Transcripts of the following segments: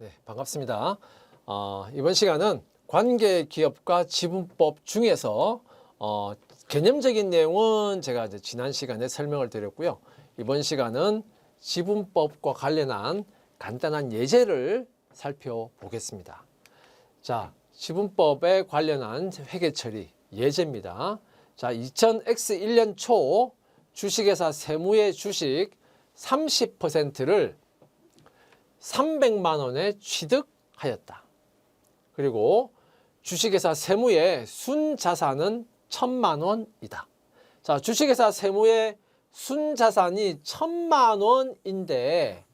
네, 반갑습니다. 어, 이번 시간은 관계 기업과 지분법 중에서 어, 개념적인 내용은 제가 이제 지난 시간에 설명을 드렸고요. 이번 시간은 지분법과 관련한 간단한 예제를 살펴보겠습니다. 자, 지분법에 관련한 회계 처리 예제입니다. 자, 2000X1년 초 주식회사 세무의 주식 30%를 300만 원에 취득하였다. 그리고 주식회사 세무의 순자산은 1000만 원이다. 자, 주식회사 세무의 순자산이 1000만 원인데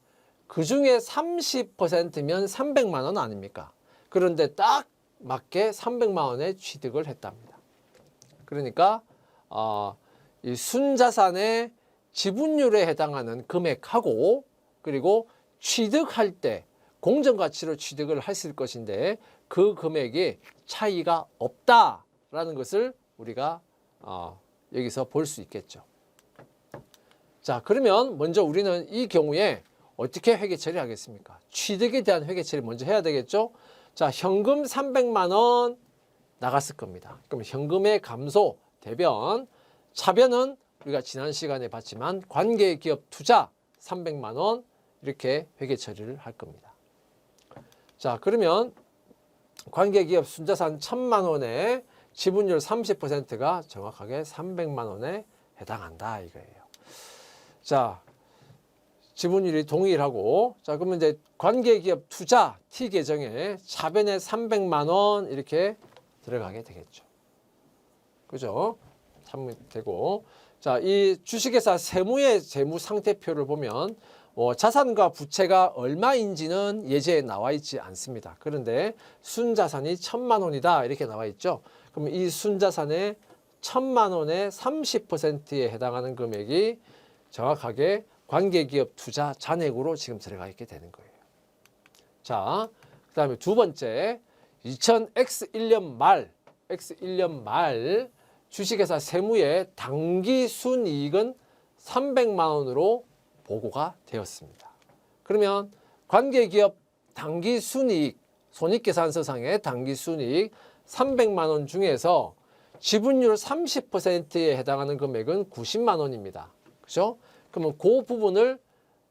그 중에 30%면 300만 원 아닙니까? 그런데 딱 맞게 300만 원에 취득을 했답니다. 그러니까 어, 이 순자산의 지분율에 해당하는 금액하고 그리고 취득할 때 공정가치로 취득을 했을 것인데 그 금액이 차이가 없다라는 것을 우리가 어, 여기서 볼 수 있겠죠. 자, 그러면 먼저 우리는 이 경우에 어떻게 회계 처리하겠습니까? 취득에 대한 회계 처리 먼저 해야 되겠죠. 자, 현금 300만 원 나갔을 겁니다. 그럼 현금의 감소 대변 차변은 우리가 지난 시간에 봤지만 관계 기업 투자 300만 원 이렇게 회계 처리를 할 겁니다. 자, 그러면 관계 기업 순자산 1000만 원에 지분율 30%가 정확하게 300만 원에 해당한다 이거예요. 자, 지분율이 동일하고 자, 그러면 이제 관계 기업 투자 T 계정에 차변에 300만 원 이렇게 들어가게 되겠죠. 그죠? 참 되고 자, 이 주식회사 세무의 재무 상태표를 보면 어, 자산과 부채가 얼마인지는 예제에 나와 있지 않습니다. 그런데 순자산이 천만 원이다 이렇게 나와 있죠. 그럼 이 순자산의 천만 원의 30%에 해당하는 금액이 정확하게 관계기업 투자 잔액으로 지금 들어가 있게 되는 거예요. 자, 그 다음에 두 번째 2000X1년 말 X1년 말 주식회사 세무의 당기 순이익은 300만 원으로 보고가 되었습니다. 그러면 관계기업 당기 순이익 손익계산서상의 당기 순이익 300만 원 중에서 지분율 30%에 해당하는 금액은 90만 원입니다. 그죠? 그러면 그 부분을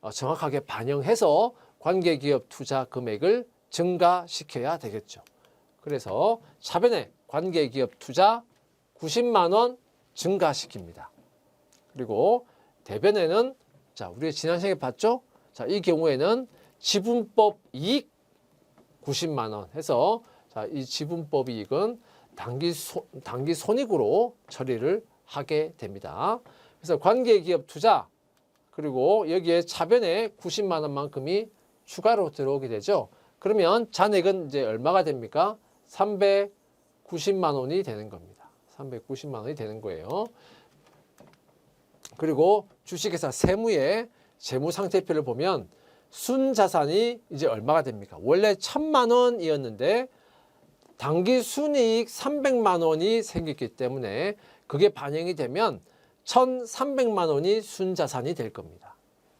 어, 정확하게 반영해서 관계기업 투자 금액을 증가시켜야 되겠죠. 그래서 차변에 관계기업 투자 90만 원 증가시킵니다. 그리고 대변에는 자, 우리가 지난 시간에 봤죠? 자, 이 경우에는 지분법 이익 90만 원 해서 자, 이 지분법 이익은 단기 손, 단기 손익으로 처리를 하게 됩니다. 그래서 관계 기업 투자 그리고 여기에 차변에 90만 원만큼이 추가로 들어오게 되죠. 그러면 잔액은 이제 얼마가 됩니까? 390만 원이 되는 겁니다. 390만 원이 되는 거예요. 그리고 주식회사 세무의 재무 상태표를 보면 순자산이 이제 얼마가 됩니까? 원래 천만 원이었는데 당기 순이익 300만 원이 생겼기 때문에 그게 반영이 되면 1,300만 원이 순자산이 될 겁니다.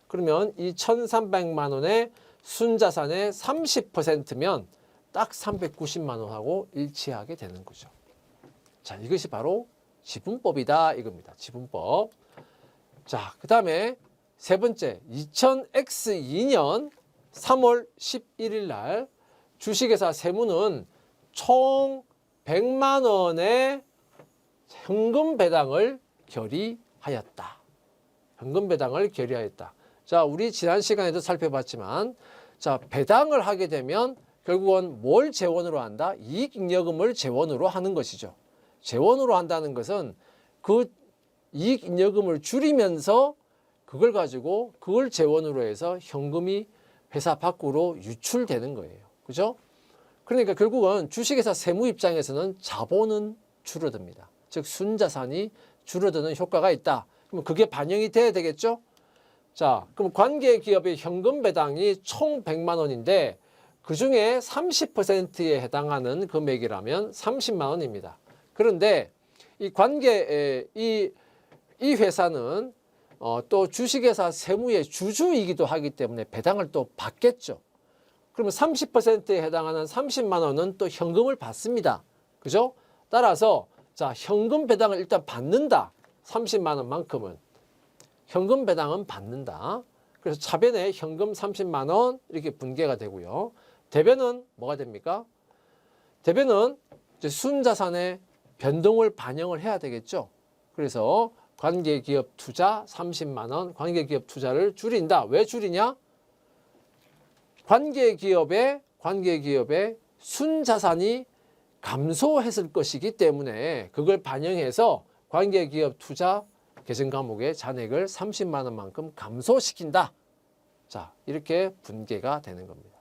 그러면 이 1,300만 원의 순자산의 30%면 딱 390만 원하고 일치하게 되는 거죠. 자, 이것이 바로 지분법이다 이겁니다. 지분법. 자, 그 다음에 세 번째 2000X2년 3월 11일 날 주식회사 세무는 총 100만 원의 현금 배당을 결의하였다. 현금 배당을 결의하였다. 자, 우리 지난 시간에도 살펴봤지만 자, 배당을 하게 되면 결국은 뭘 재원으로 한다? 이익잉여금을 재원으로 하는 것이죠. 재원으로 한다는 것은 그 이익잉여금을 줄이면서 그걸 가지고 그걸 재원으로 해서 현금이 회사 밖으로 유출되는 거예요. 그죠? 그러니까 결국은 주식회사 세무 입장에서는 자본은 줄어듭니다. 즉 순자산이 줄어드는 효과가 있다. 그럼 그게 반영이 돼야 되겠죠? 자, 그럼 관계 기업의 현금 배당이 총 100만 원인데 그 중에 30%에 해당하는 금액이라면 30만 원입니다. 그런데 이 관계 이, 이 회사는 어, 또 주식회사 세무의 주주이기도 하기 때문에 배당을 또 받겠죠. 그러면 30%에 해당하는 30만 원은 또 현금을 받습니다. 그죠? 따라서 자, 현금 배당을 일단 받는다. 30만 원만큼은 현금 배당은 받는다. 그래서 차변에 현금 30만 원 이렇게 분계가 되고요. 대변은 뭐가 됩니까? 대변은 순자산의 변동을 반영을 해야 되겠죠. 그래서 관계기업 투자 30만 원, 관계기업 투자를 줄인다. 왜 줄이냐? 관계기업의 관계기업의 순자산이 감소했을 것이기 때문에 그걸 반영해서 관계기업 투자 계정 과목의 잔액을 30만 원만큼 감소시킨다. 자, 이렇게 분계가 되는 겁니다.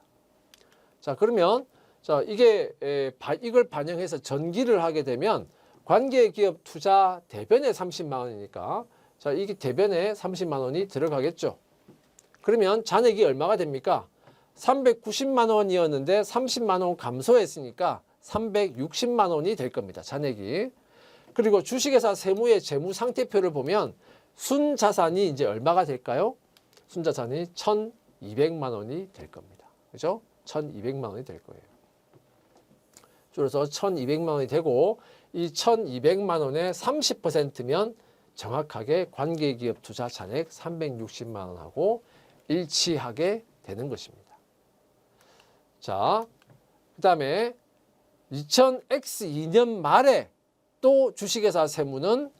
자, 그러면 자, 이게 에, 바, 이걸 반영해서 전기를 하게 되면 관계기업 투자 대변에 30만 원이니까 자, 이게 대변에 30만 원이 들어가겠죠. 그러면 잔액이 얼마가 됩니까? 390만 원이었는데 30만 원 감소했으니까 360만 원이 될 겁니다. 잔액이. 그리고 주식회사 세무의 재무 상태표를 보면 순자산이 이제 얼마가 될까요? 순자산이 1,200만 원이 될 겁니다. 그죠? 1,200만 원이 될 거예요. 줄여서 1,200만 원이 되고 이 1,200만 원의 30%면 정확하게 관계기업 투자 잔액 360만 원하고 일치하게 되는 것입니다. 자, 그 다음에 2000X2년 말에 또 주식회사 세무는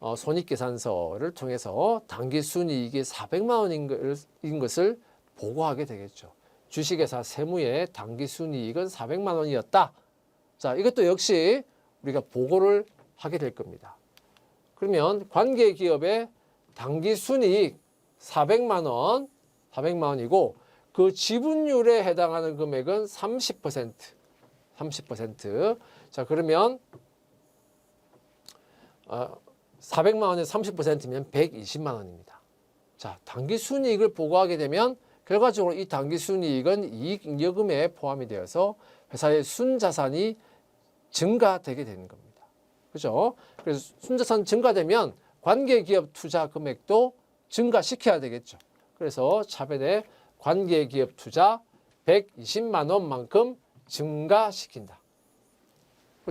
어, 손익계산서를 통해서 당기 순이익이 400만 원인 것을 보고하게 되겠죠. 주식회사 세무의 당기 순이익은 400만 원이었다. 자, 이것도 역시 우리가 보고를 하게 될 겁니다. 그러면 관계 기업의 당기 순이익 400만 원, 400만 원이고 그 지분율에 해당하는 금액은 30%. 30%. 자, 그러면 어, 400만 원의 30%면 120만 원입니다. 자, 당기 순이익을 보고하게 되면 결과적으로 이 당기 순이익은 이익잉여금에 포함이 되어서 회사의 순자산이 증가되게 되는 겁니다. 그죠? 그래서 순자산 증가되면 관계기업 투자 금액도 증가시켜야 되겠죠. 그래서 차변에 관계기업 투자 120만 원만큼 증가시킨다.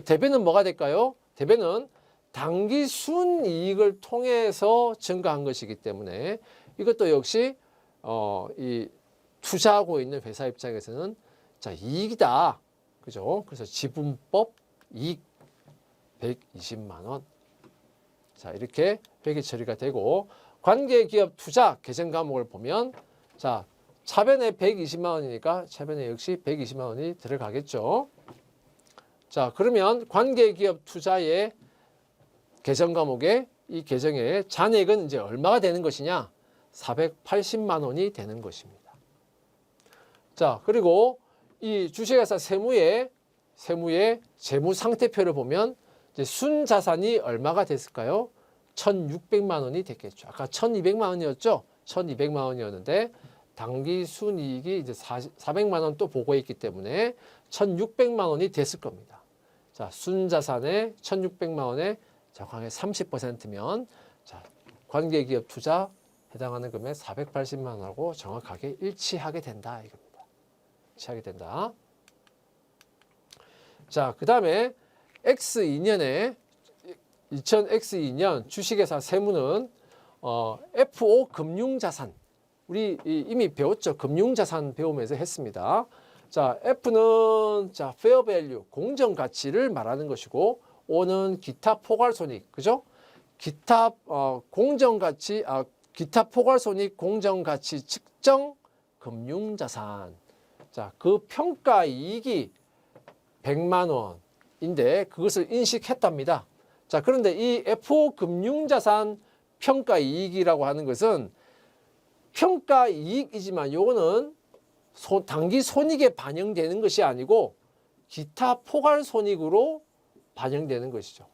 대변은 뭐가 될까요? 대변은 당기 순이익을 통해서 증가한 것이기 때문에 이것도 역시 어, 이 투자하고 있는 회사 입장에서는 자 이익이다, 그죠? 그래서 지분법 이익 120만 원. 자 이렇게 회계 처리가 되고 관계기업 투자 계정 과목을 보면 자 차변에 120만 원이니까 차변에 역시 120만 원이 들어가겠죠. 자 그러면 관계기업 투자의 계정 과목에 이 계정의 잔액은 이제 얼마가 되는 것이냐? 480만 원이 되는 것입니다. 자, 그리고 이 주식회사 세무의 세무의 재무 상태표를 보면 이제 순자산이 얼마가 됐을까요? 1,600만 원이 됐겠죠. 아까 1,200만 원이었죠. 1,200만 원이었는데 당기 순이익이 이제 400만 원 또 보고했기 때문에 1,600만 원이 됐을 겁니다. 자, 순자산의 1,600만 원에 정확하게 30%면 자, 관계기업 투자 해당하는 금액 480만 원하고 정확하게 일치하게 된다 이겁니다. 일치하게 된다. 자, 그 다음에 X2년에 2000X2년 주식회사 세무는 어, FO 금융자산 우리 이- 이미 배웠죠. 금융자산 배우면서 했습니다. 자, F는 자, fair value 공정 가치를 말하는 것이고 O는 기타 포괄 손익. 그죠? 기타 어, 공정 가치 아 기타 포괄 손익 공정 가치 측정 금융 자산. 자, 그 평가 이익이 100만 원인데 그것을 인식했답니다. 자, 그런데 이 FO 금융 자산 평가 이익이라고 하는 것은 평가 이익이지만 요거는 소- 단기 손익에 반영되는 것이 아니고 기타 포괄 손익으로 반영되는 것이죠.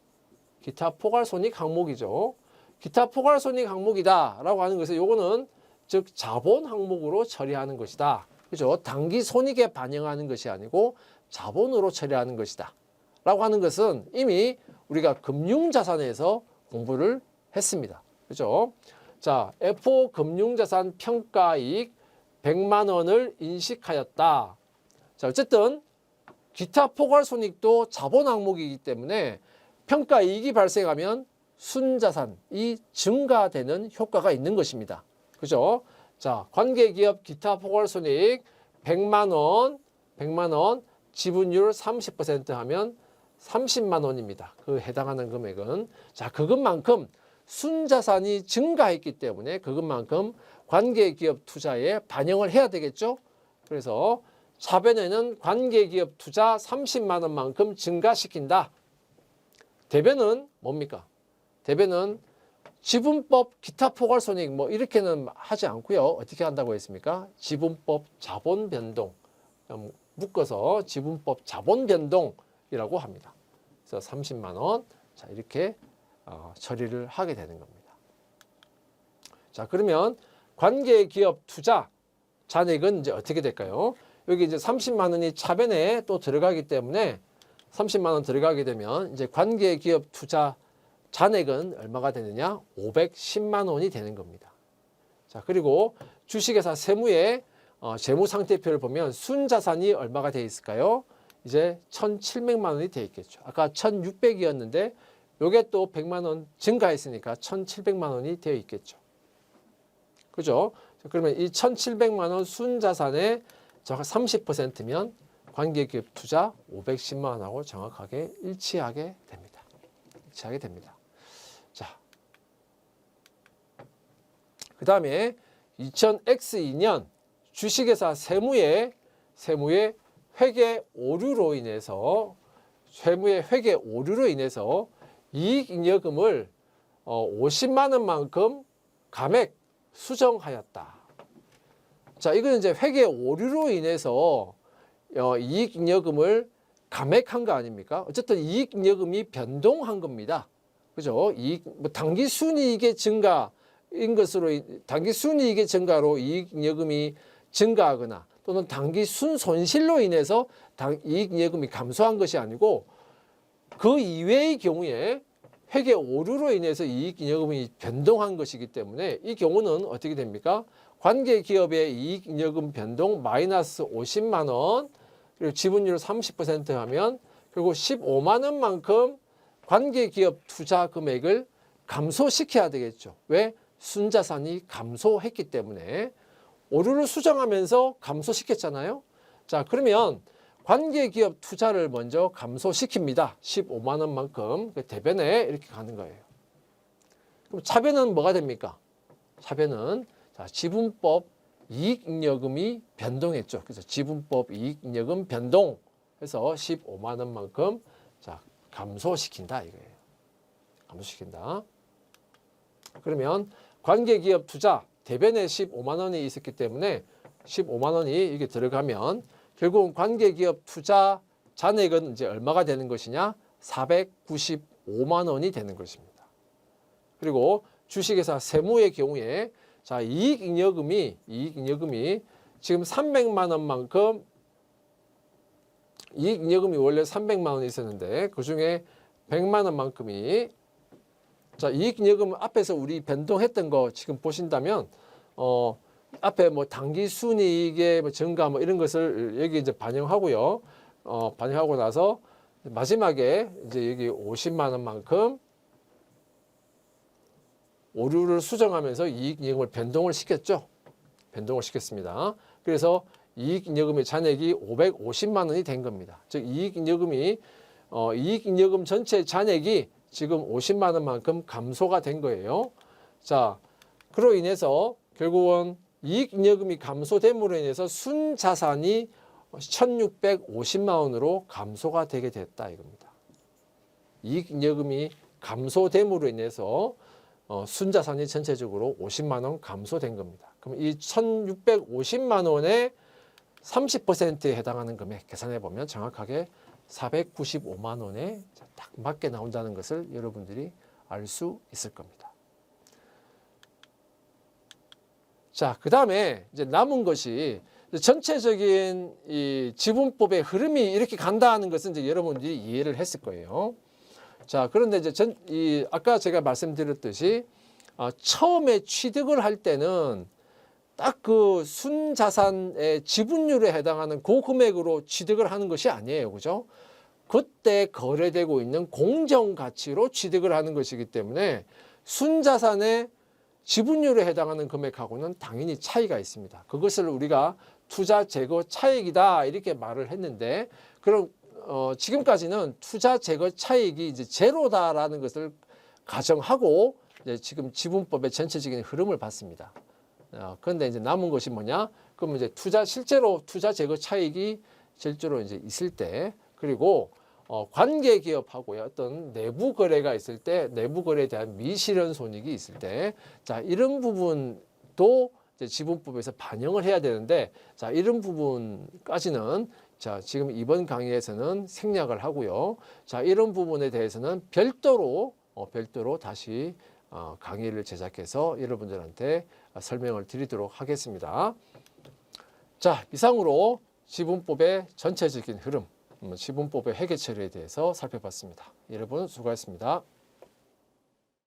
기타 포괄 손익 항목이죠. 기타 포괄 손익 항목이다라고 하는 것은 요거는 즉 자본 항목으로 처리하는 것이다. 그죠? 단기 손익에 반영하는 것이 아니고 자본으로 처리하는 것이다. 라고 하는 것은 이미 우리가 금융자산에서 공부를 했습니다. 그죠? 자, FO 금융자산 평가이익 100만 원을 인식하였다. 자, 어쨌든 기타 포괄 손익도 자본 항목이기 때문에 평가 이익이 발생하면 순자산이 증가되는 효과가 있는 것입니다. 그죠? 자, 관계기업 기타 포괄 손익 100만 원, 100만 원, 지분율 30% 하면 30만 원입니다. 그 해당하는 금액은 자, 그것만큼 순자산이 증가했기 때문에 그것만큼 관계기업 투자에 반영을 해야 되겠죠? 그래서 차변에는 관계기업 투자 30만 원만큼 증가시킨다. 대변은 뭡니까? 대변은 지분법 기타 포괄 손익 뭐 이렇게는 하지 않고요. 어떻게 한다고 했습니까? 지분법 자본 변동 음, 묶어서 지분법 자본 변동이라고 합니다. 그래서 30만 원. 자, 이렇게 어, 처리를 하게 되는 겁니다. 자, 그러면 관계 기업 투자 잔액은 이제 어떻게 될까요? 여기 이제 30만 원이 차변에 또 들어가기 때문에 30만 원 들어가게 되면 이제 관계 기업 투자 잔액은 얼마가 되느냐? 510만 원이 되는 겁니다. 자, 그리고 주식회사 세무의 어, 재무 상태표를 보면 순자산이 얼마가 돼 있을까요? 이제 1,700만 원이 돼 있겠죠. 아까 1,600이었는데 요게 또 100만 원 증가했으니까 1,700만 원이 되어 있겠죠. 그죠? 자, 그러면 이 1,700만 원 순자산의 정확 30%면 관계기업 투자 510만 원하고 정확하게 일치하게 됩니다. 일치하게 됩니다. 자, 그 다음에 2000X2년 주식회사 세무의 세무의 회계 오류로 인해서 세무의 회계 오류로 인해서 이익 잉여금을 어, 50만 원만큼 감액 수정하였다. 자, 이거는 이제 회계 오류로 인해서 어, 이익 잉여금을 감액한 거 아닙니까? 어쨌든 이익 잉여금이 변동한 겁니다. 그죠? 이익 뭐 단기 순이익의 증가인 것으로 인- 단기 순이익의 증가로 이익 잉여금이 증가하거나 또는 단기 순 손실로 인해서 당, 이익 잉여금이 감소한 것이 아니고 그 이외의 경우에 회계 오류로 인해서 이익 잉여금이 변동한 것이기 때문에 이 경우는 어떻게 됩니까? 관계 기업의 이익 잉여금 변동 마이너스 50만 원 그리고 지분율 30% 하면 결국 15만 원만큼 관계 기업 투자 금액을 감소시켜야 되겠죠. 왜? 순자산이 감소했기 때문에 오류를 수정하면서 감소시켰잖아요. 자, 그러면 관계 기업 투자를 먼저 감소시킵니다. 15만 원만큼 그 대변에 이렇게 가는 거예요. 그럼 차변은 뭐가 됩니까? 차변은 자, 지분법 이익잉여금이 변동했죠. 그래서 지분법 이익잉여금 변동 해서 15만 원만큼 자, 감소시킨다 이거예요. 감소시킨다. 그러면 관계기업 투자 대변에 15만 원이 있었기 때문에 15만 원이 이게 들어가면 결국은 관계기업 투자 잔액은 이제 얼마가 되는 것이냐? 495만 원이 되는 것입니다. 그리고 주식회사 세무의 경우에 자 이익잉여금이 이익잉여금이 지금 300만 원만큼 이익잉여금이 원래 300만 원이 있었는데 그 중에 100만 원만큼이 자 이익잉여금 앞에서 우리 변동했던 거 지금 보신다면 어 앞에 뭐 단기 순이익의 뭐 증가 뭐 이런 것을 여기 이제 반영하고요. 어 반영하고 나서 마지막에 이제 여기 50만 원만큼 오류를 수정하면서 이익잉여금을 변동을 시켰죠. 변동을 시켰습니다. 그래서 이익잉여금의 잔액이 550만 원이 된 겁니다. 즉 이익잉여금이 어, 이익잉여금 전체 잔액이 지금 50만 원만큼 감소가 된 거예요. 자, 그로 인해서 결국은 이익잉여금이 감소됨으로 인해서 순자산이 1,650만 원으로 감소가 되게 됐다 이겁니다. 이익잉여금이 감소됨으로 인해서 어, 순자산이 전체적으로 50만 원 감소된 겁니다. 그럼 이 1,650만 원의 30%에 해당하는 금액 계산해 보면 정확하게 495만 원에 딱 맞게 나온다는 것을 여러분들이 알 수 있을 겁니다. 자, 그 다음에 이제 남은 것이 전체적인 이 지분법의 흐름이 이렇게 간다는 것은 이제 여러분들이 이해를 했을 거예요. 자, 그런데 이제 전, 이, 아까 제가 말씀드렸듯이, 어, 처음에 취득을 할 때는 딱 그 순자산의 지분율에 해당하는 그 금액으로 취득을 하는 것이 아니에요. 그죠? 그때 거래되고 있는 공정 가치로 취득을 하는 것이기 때문에 순자산의 지분율에 해당하는 금액하고는 당연히 차이가 있습니다. 그것을 우리가 투자 제거 차익이다 이렇게 말을 했는데 그럼 어, 지금까지는 투자 제거 차익이 이제 제로다라는 것을 가정하고 이제 지금 지분법의 전체적인 흐름을 봤습니다. 어, 그런데 이제 남은 것이 뭐냐? 그러면 이제 투자 실제로 투자 제거 차익이 실제로 이제 있을 때 그리고 어, 관계 기업하고의 어떤 내부 거래가 있을 때 내부 거래에 대한 미실현 손익이 있을 때 자 이런 부분도 이제 지분법에서 반영을 해야 되는데 자 이런 부분까지는 자 지금 이번 강의에서는 생략을 하고요. 자 이런 부분에 대해서는 별도로 어, 별도로 다시 어, 강의를 제작해서 여러분들한테 설명을 드리도록 하겠습니다. 자 이상으로 지분법의 전체적인 흐름, 음, 지분법의 회계 처리에 대해서 살펴봤습니다. 여러분 수고하셨습니다.